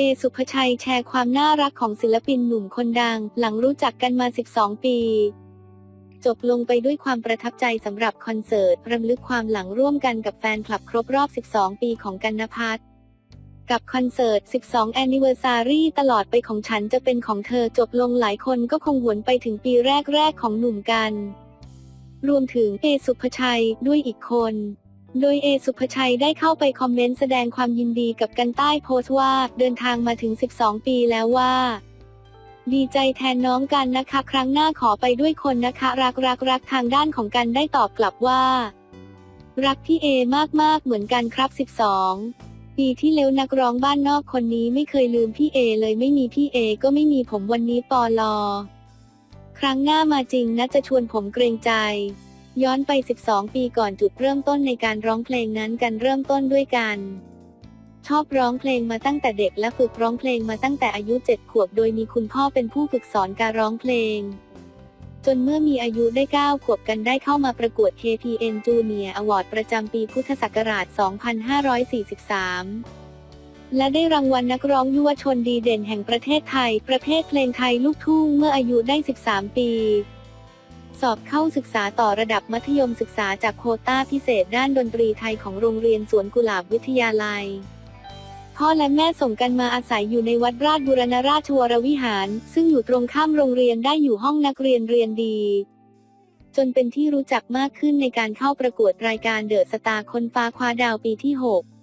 เอสุภชัยแชร์ความน่ารักของศิลปินหนุ่มคนดัง หลังรู้จักกันมา 12 ปี จบลงไปด้วยความประทับใจสำหรับคอนเสิร์ตรำลึกความหลังร่วมกันกับแฟนคลับครบรอบ 12 ปีของกันนพัฒน์กับคอนเสิร์ต 12 Anniversary ตลอดไปของฉันจะเป็นของเธอจบลงหลายคนก็คงหวนไปถึงปีแรกๆของหนุ่มกัน รวมถึงเอสุภชัยด้วยอีกคน โดยเอสุภชัยได้เข้าไปคอมเมนต์แสดงความยินดีกับกันใต้โพสต์ว่าเดินทางมาถึง 12 ปีแล้วว่า ดีใจแทนน้องกันนะคะ ครั้งหน้าขอไปด้วยคนนะคะ รักรักรักทางด้านของกันได้ตอบกลับว่า รักพี่เอมากๆเหมือนกันครับ 12 ปีที่แล้วนักร้องบ้านนอกคนนี้ไม่เคยลืมพี่เอเลยไม่มีพี่เอก็ไม่มีผมวันนี้ปอลอ ครั้งหน้ามาจริงนะจะชวนผมเกรงใจ ย้อนไป 12 ปีก่อนจุดเริ่มต้นในการร้องเพลงนั้นกันเริ่มต้นด้วยกัน ชอบร้องเพลงมาตั้งแต่เด็กและฝึกร้องเพลงมาตั้งแต่อายุ 7 ขวบ โดยมีคุณพ่อเป็นผู้ฝึกสอนการร้องเพลง จนเมื่อมีอายุได้ 9 ขวบกันได้เข้ามาประกวด KPN Junior Award ประจำปีพุทธศักราช 2543และได้รางวัลนักร้องยุวชนดีเด่นแห่งประเทศไทย ประเภทเพลงไทยลูกทุ่งเมื่ออายุได้ 13 ปี สอบเข้าศึกษาต่อระดับมัธยมศึกษาจากโคต้าพิเศษด้านดนตรีไทยของโรงเรียนสวนกุหลาบวิทยาลัย พ่อและแม่ส่งกันมาอาศัยอยู่ในวัดราชบุรณราชวรวิหาร ซึ่งอยู่ตรงข้ามโรงเรียนได้อยู่ห้องนักเรียนเรียนดี จนเป็นที่รู้จักมากขึ้นในการเข้าประกวดรายการเดอะสตาร์คนฟ้าคว้าดาวปีที่ 6